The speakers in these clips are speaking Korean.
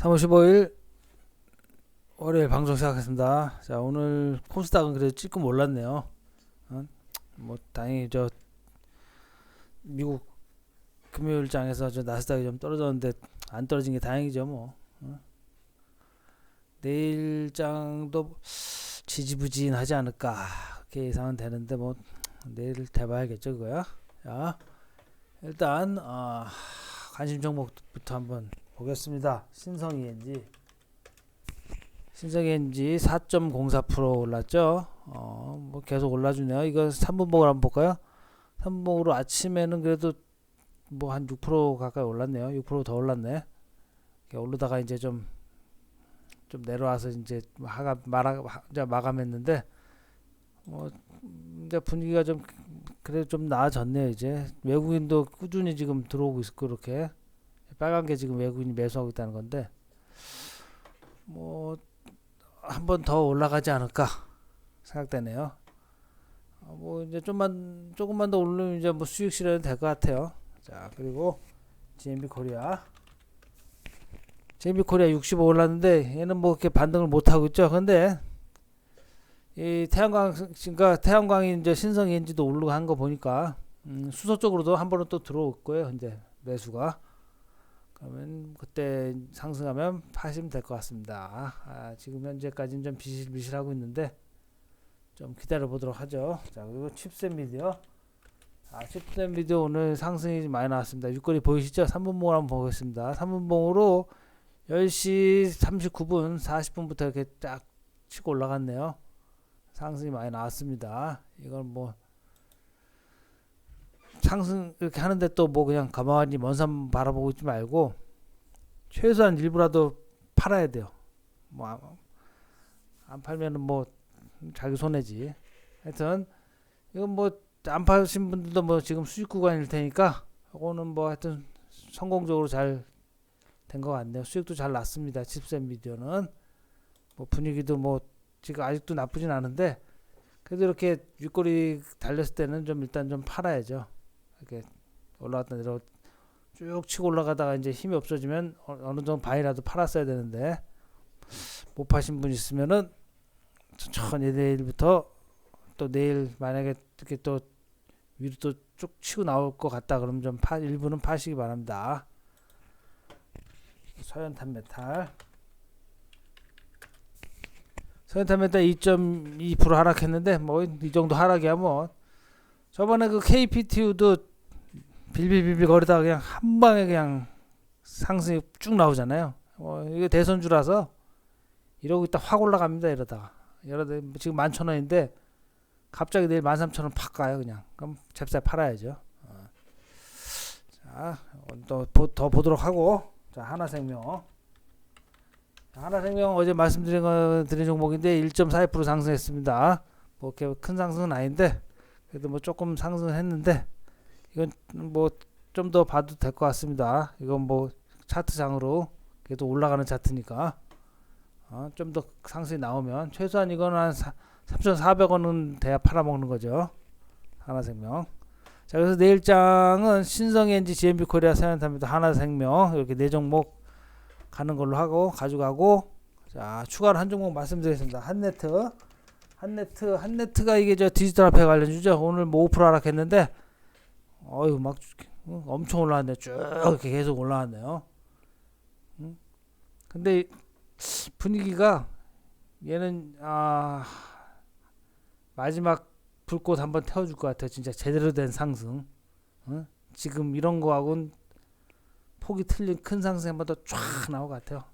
3월 15일 월요일 방송 시작하겠습니다. 자 오늘 코스닥은 그래도 조금 올랐네요. 어? 뭐 다행히 저 미국 금요일장에서 저 나스닥이 좀 떨어졌는데 안 떨어진 게 다행이죠 뭐. 어? 내일장도 지지부진하지 않을까 그렇게 예상은 되는데 뭐 내일 돼봐야겠죠 그거야. 자 일단 어, 관심 종목부터 한번 보겠습니다. 신성이 엔지 신성이 엔지 4.04% 올랐죠. 어, 뭐 계속 올라주네요. 이거 3분봉을 한번 볼까요? 3분봉으로 아침에는 그래도 뭐 한 6% 가까이 올랐네요. 6%더 올랐네. 오르다가 이제 좀좀 내려와서 이제 하가 마라 이제 마감했는데 뭐 이제 분위기가 좀 그래도 좀 나아졌네요. 이제 외국인도 꾸준히 지금 들어오고 있고 그렇게 빨간 게 지금 외국인이 매수하고 있다는 건데 뭐 한 번 더 올라가지 않을까 생각되네요. 어, 뭐 이제 좀만 조금만 더 오르면 이제 뭐 수익 실현이 될 것 같아요. 자 그리고 GMB 코리아 GMB 코리아 65 올랐는데 얘는 뭐 이렇게 반등을 못 하고 있죠. 근데 이 태양광 그러니까 태양광이 이제 신성인지도 오르고 한 거 보니까 음, 수소 쪽으로도 한 번은 또 들어올 거예요. 이제 매수가. 그러면 그때 상승하면 파시면 될 것 같습니다. 아, 지금 현재까지는 좀 비실비실하고 있는데 좀 기다려 보도록 하죠. 자 그리고 칩셋 미디어. 아, 칩셋 미디어 오늘 상승이 많이 나왔습니다. 육거리 보이시죠? 3분봉을 한번 보겠습니다. 3분봉으로 10시 39분 40분부터 이렇게 쫙 치고 올라갔네요. 상승이 많이 나왔습니다. 이건 뭐 상승 이렇게 하는데 또 뭐 그냥 가만히 먼산 바라보고 있지 말고 최소한 일부라도 팔아야 돼요. 뭐 안 팔면은 뭐 자기 손해지. 하여튼 이건 뭐 안 파신 분들도 뭐 지금 수익 구간일 테니까 이거는 뭐 하여튼 성공적으로 잘 된 것 같네요. 수익도 잘 났습니다. 칩셋 미디어는 뭐 분위기도 뭐 지금 아직도 나쁘진 않은데 그래도 이렇게 윗골이 달렸을 때는 좀 일단 좀 팔아야죠. 이렇게 올라갔다 내려 쭉 치고 올라가다가 이제 힘이 없어지면 어, 어느 정도 반이라도 팔았어야 되는데 못 파신 분 있으면은 천천히 내일부터 또 내일 만약에 이렇게 또 위로 또 쭉 치고 나올 것 같다 그러면 좀 파, 일부는 파시기 바랍니다. 서현탄 메탈 서현탄 메탈 2.2% 하락했는데 뭐 이 정도 하락이야 뭐 저번에 그 KPTU도 빌빌빌빌 거리다가 그냥 한 방에 그냥 상승이 쭉 나오잖아요. 어, 이게 대선주라서 이러고 있다 확 올라갑니다. 이러다가 이러다 지금 만천 원인데 갑자기 내일 만 삼천 원 팍 가요 그냥. 그럼 잽싸 팔아야죠. 어. 자, 또더 보도록 하고 자 하나생명. 자, 하나생명 어제 말씀드린 거 드린 종목인데 1.42% 상승했습니다. 뭐 이렇게 큰 상승은 아닌데 그래도 뭐 조금 상승했는데 이건 뭐 좀 더 봐도 될 것 같습니다. 이건 뭐 차트상으로 그래도 올라가는 차트니까 어, 좀 더 상승이 나오면 최소한 이거는 한 3,400원은 돼야 팔아먹는 거죠. 하나생명. 자 그래서 내일장은 신성엔지, GMB 코리아, 사연탑니다. 하나생명 이렇게 네 종목 가는 걸로 하고 가져가고 자 추가로 한 종목 말씀드리겠습니다. 한네트. 한네트 한네트가 이게 저 디지털 화폐 관련주죠. 오늘 뭐5% 하락했는데 어유 막 어, 엄청 올라왔네. 쭉 계속 올라왔네요. 음? 근데 분위기가 얘는 아 마지막 불꽃 한번 태워줄 것 같아요. 진짜 제대로 된 상승. 어? 지금 이런 거하고는 폭이 틀린 큰 상승 한번 더 쫙 나올 것 같아요.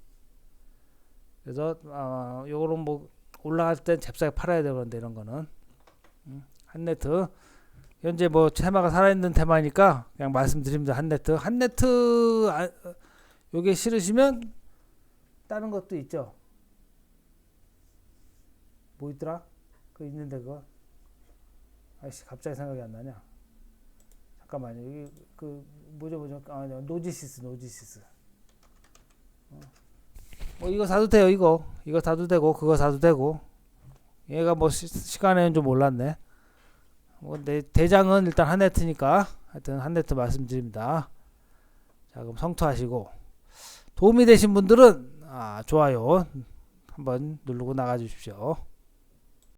그래서 아 요거는 뭐 올라갈 땐 잽싸게 팔아야 되는데 이런 거는 음, 한네트 현재 뭐 테마가 살아있는 테마니까 그냥 말씀드립니다 한네트. 한네트 아, 요게 싫으시면 다른 것도 있죠? 뭐 있더라? 그 있는데 그거? 아이씨 갑자기 생각이 안 나냐? 잠깐만요. 여기 그 뭐죠 뭐죠? 아 노지시스 노지시스. 어. 뭐 이거 사도 돼요 이거. 이거 사도 되고 그거 사도 되고. 얘가 뭐 시, 시간에는 좀 올랐네 뭐 내, 대장은 일단 한 네트니까 하여튼 한 네트 말씀드립니다 자 그럼 성투하시고 도움이 되신 분들은 아, 좋아요 한번 누르고 나가 주십시오.